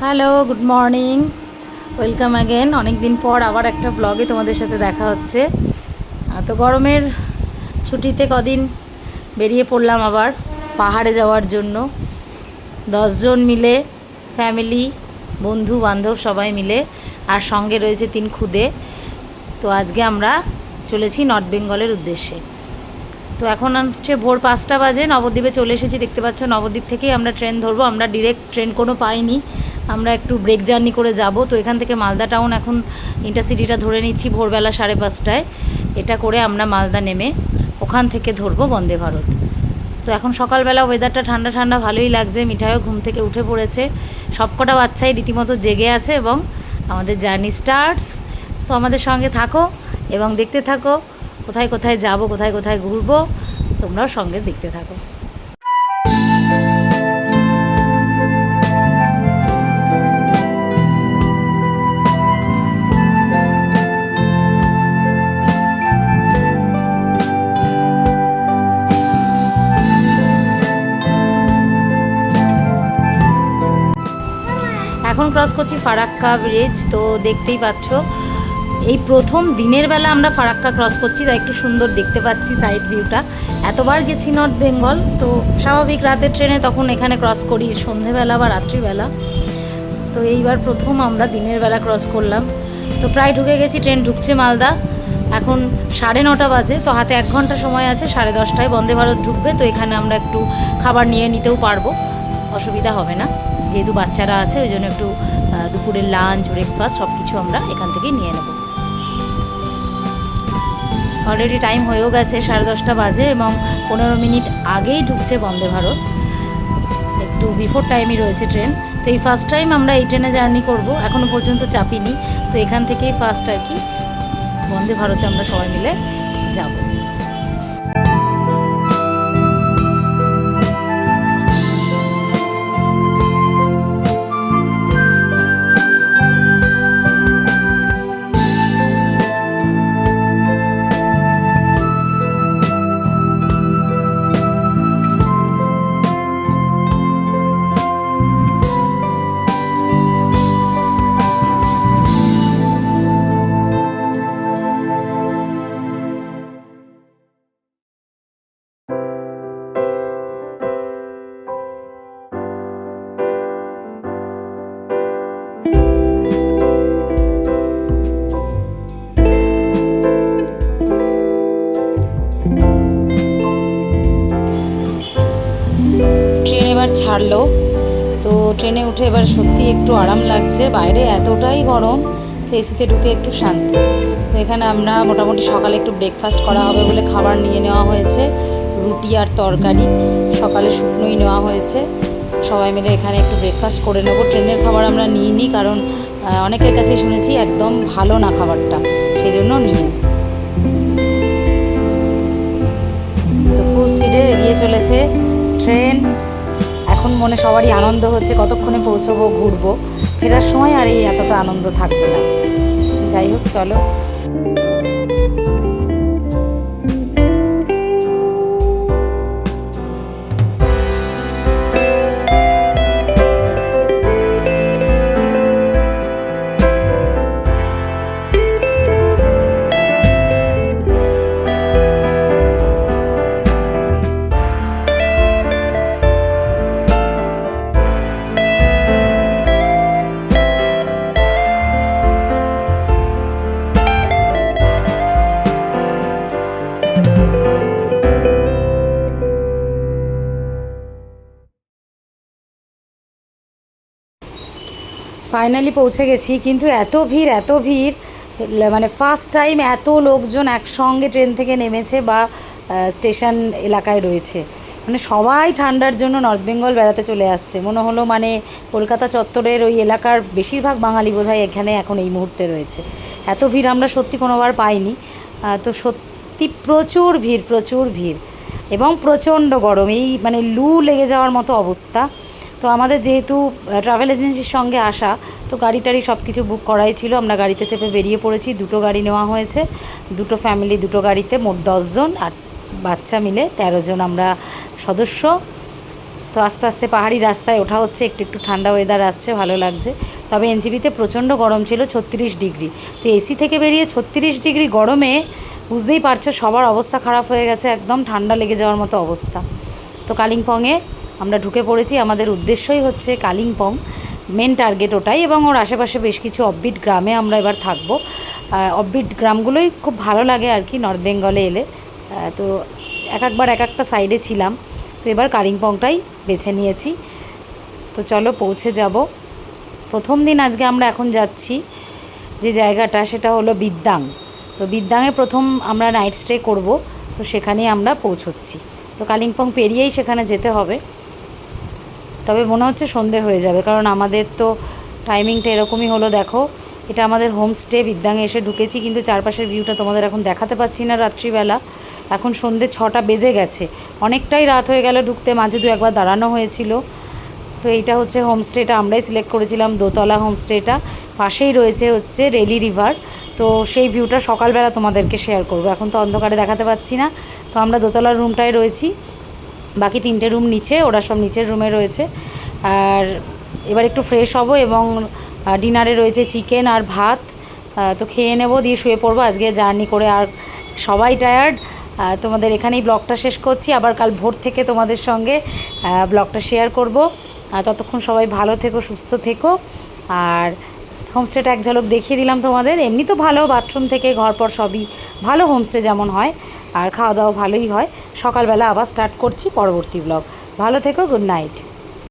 Hello good morning welcome again অনেক দিন পর আবার একটা ব্লগে তোমাদের সাথে দেখা হচ্ছে। তো গরমের ছুটিতে কদিন বেরিয়ে পড়লাম আবার পাহাড়ে যাওয়ার জন্য। দশজন মিলে ফ্যামিলি বন্ধু, বান্ধব সবাই মিলে, আর সঙ্গে রয়েছে তিন খুদে। তো আজকে আমরা চলেছি নর্থ বেঙ্গলের উদ্দেশ্যে। তো এখন হচ্ছে ভোর পাঁচটা বাজে, নবদ্বীপে চলে এসেছি। দেখতে পাচ্ছ, নবদ্বীপ থেকেই আমরা ট্রেন ধরবো। আমরা ডিরেক্ট ট্রেন কোনো পাইনি। আমরা একটু ব্রেক জার্নি করে যাব। তো এখান থেকে মালদা টাউন এখন ইন্টারসিটিটা ধরে নিচ্ছি ভোরবেলা সাড়ে পাঁচটায়। এটা করে আমরা মালদা নেমে ওখান থেকে ধরবো বন্দে ভারত। তো এখন সকালবেলা ওয়েদারটা ঠান্ডা ঠান্ডা ভালোই লাগছে। মিঠাইও ঘুম থেকে উঠে পড়েছে। সবকটা বাচ্চাই রীতিমতো জেগে আছে এবং আমাদের জার্নি স্টার্টস তো আমাদের সঙ্গে থাকো এবং দেখতে থাকো। কোথায় কোথায় যাব, কোথায় কোথায় ঘুরবো, তোমরাও সঙ্গে দেখতে থাকো। এখন ক্রস করছি, ফারাক্কা ব্রিজ তো দেখতেই পাচ্ছ। এই প্রথম দিনের বেলা আমরা ফারাক্কা ক্রস করছি, তাই একটু সুন্দর দেখতে পাচ্ছি সাইড ভিউটা এতবার গেছি নর্থ বেঙ্গল তো স্বাভাবিক রাতের ট্রেনে তখন এখানে ক্রস করি, সন্ধেবেলা বা রাত্রিবেলা। তো এইবার প্রথম আমরা দিনের বেলা ক্রস করলাম। তো প্রায় ঢুকে গেছি, ট্রেন ঢুকছে মালদা। এখন সাড়ে নটা বাজে, তো হাতে এক ঘণ্টা সময় আছে, সাড়ে দশটায় বন্দে ভারত ঢুকবে, তো এখানে আমরা একটু খাবার নিয়ে নিতেও পারব, অসুবিধা হবে না। যেহেতু বাচ্চারা আছে, ওই জন্য একটু দুপুরের লাঞ্চ ব্রেকফাস্ট সব কিছু আমরা এখান থেকে নিয়ে নেব। অলরেডি টাইম হয়েও গেছে সাড়ে দশটা বাজে এবং পনেরো মিনিট আগেই ঢুকছে বন্দে ভারত। একটু বিফোর টাইমই রয়েছে ট্রেন তো এই ফার্স্ট টাইম আমরা এই ট্রেনে জার্নি করব এখনও পর্যন্ত চাপিনি। তো এখান থেকেই ফার্স্ট আর কি বন্দে ভারতে আমরা সবাই মিলে যাব। এবার ছাড়লো। তো ট্রেনে উঠে এবার সত্যি একটু আরাম লাগছে। বাইরে এতটাই গরম, তো এসিতে ঢুকে একটু শান্তি। তো এখানে আমরা মোটামুটি সকালে একটু ব্রেকফাস্ট করা হবে বলে খাবার নিয়ে নেওয়া হয়েছে। রুটি আর তরকারি সকালে শুকনোই নেওয়া হয়েছে। সবাই মিলে এখানে একটু ব্রেকফাস্ট করে নেব। ট্রেনের খাবার আমরা নিই নি, কারণ অনেকের কাছে শুনেছি একদম ভালো না খাবারটা। সেই জন্য নিই তো ফুল স্পিডে এগিয়ে চলেছে ট্রেন। এখন মনে সবারই আনন্দ হচ্ছে, কতক্ষণে পৌঁছবো, ঘুরবো। ফেরার সময় আর এই এতটা আনন্দ থাকবে না। যাই হোক, চলো। ফাইনালি পৌঁছে গেছি, কিন্তু এত ভিড় এত ভিড় মানে ফার্স্ট টাইম এত লোকজন একসঙ্গে ট্রেন থেকে নেমেছে বা স্টেশন এলাকায় রয়েছে। মানে সবাই ঠান্ডার জন্য নর্থ বেঙ্গল বেড়াতে চলে আসছে। মনে হলো মানে কলকাতা চত্বরের ওই এলাকার বেশিরভাগ বাঙালি বোধহয় এখানে এখন এই মুহূর্তে রয়েছে। এত ভিড় আমরা সত্যি কোনোবার পাইনি। তো সত্যি প্রচুর ভিড় প্রচুর ভিড়। এবং প্রচণ্ড গরম। এই মানে লু লেগে যাওয়ার মতো অবস্থা। তো আমাদের যেহেতু ট্রাভেল এজেন্সির সঙ্গে আসা, তো গাড়ি টাড়ি সব কিছু বুক করাই ছিল। আমরা গাড়িতে চেপে বেরিয়ে পড়েছি, দুটো গাড়ি নেওয়া হয়েছে। দুটো ফ্যামিলি দুটো গাড়িতে মোট দশজন আর বাচ্চা মিলে তেরো জন আমরা সদস্য। তো আস্তে আস্তে পাহাড়ি রাস্তায় ওঠা হচ্ছে, একটু একটু ঠান্ডা ওয়েদার আসছে, ভালো লাগছে। তবে এনজিপিতে প্রচণ্ড গরম ছিল, ছত্রিশ ডিগ্রি। তো এসি থেকে বেরিয়ে ছত্রিশ ডিগ্রি গরমে বুঝতেই পারছ সবার অবস্থা খারাপ হয়ে গেছে, একদম ঠান্ডা লেগে যাওয়ার মতো অবস্থা। তো কালিম্পংয়ে আমরা ঢুকে পড়েছি। আমাদের উদ্দেশ্যই হচ্ছে কালিম্পং মেন টার্গেট ওটাই এবং ওর আশেপাশে বেশ কিছু অববিট গ্রামে আমরা এবার থাকব। অববিট গ্রামগুলোই খুব ভালো লাগে আর কি নর্থ বেঙ্গলে এলে। তো এক একবার এক একটা সাইডে ছিলাম। তো এবার কালিম্পংটাই বেছে নিয়েছি। তো চলো পৌঁছে যাব। প্রথম দিন আজকে আমরা এখন যাচ্ছি যে জায়গাটা, সেটা হলো বিদ্যাং। তো বিদ্যাংয়ে প্রথম আমরা নাইট স্টে করব। তো সেখানেই আমরা পৌঁছচ্ছি। তো কালিম্পং পেরিয়েই সেখানে যেতে হবে। তবে মনে হচ্ছে সন্ধে হয়ে যাবে, কারণ আমাদের তো টাইমিংটা এরকমই হলো, দেখো। এটা আমাদের হোমস্টে বিদ্যাঙ্গে এসে ঢুকেছি, কিন্তু চারপাশের ভিউটা তোমাদের এখন দেখাতে পাচ্ছি না রাত্রিবেলা। এখন সন্ধে ছটা বেজে গেছে। অনেকটাই রাত হয়ে গেল ঢুকতে, মাঝে দু একবার দাঁড়ানো হয়েছিল। তো এইটা হচ্ছে হোমস্টেটা আমরাই সিলেক্ট করেছিলাম দোতলা হোমস্টেটা পাশেই রয়েছে হচ্ছে রেলি রিভার তো সেই ভিউটা সকালবেলা তোমাদেরকে শেয়ার করব। এখন তো অন্ধকারে দেখাতে পাচ্ছি না। তো আমরা দোতলার রুমটায় রয়েছি। বাকি তিনটে রুম নিচে, ওরা সব নিচের রুমে রয়েছে। আর এবার একটু ফ্রেশ হব এবং ডিনারে রয়েছে চিকেন আর ভাত। তো খেয়ে নেব, দিয়ে শুয়ে পড়ব। আজকে জার্নি করে আর সবাই টায়ার্ড তোমাদের এখানেই ব্লগটা শেষ করছি। আবার কাল ভোর থেকে তোমাদের সঙ্গে ব্লগটা শেয়ার করব। ততক্ষণ সবাই ভালো থেকো, সুস্থ থেকো। আর হোমস্টেটা এক ঝলক দেখিয়ে দিলাম তোমাদের। এমনি তো ভালো, বাথরুম থেকে ঘর পর সবই ভালো হোমস্টে যেমন হয়, আর খাওয়া দাওয়া ভালোই হয়। সকালবেলা আবার স্টার্ট করছি পরবর্তী ব্লগ ভালো থেকো গুড নাইট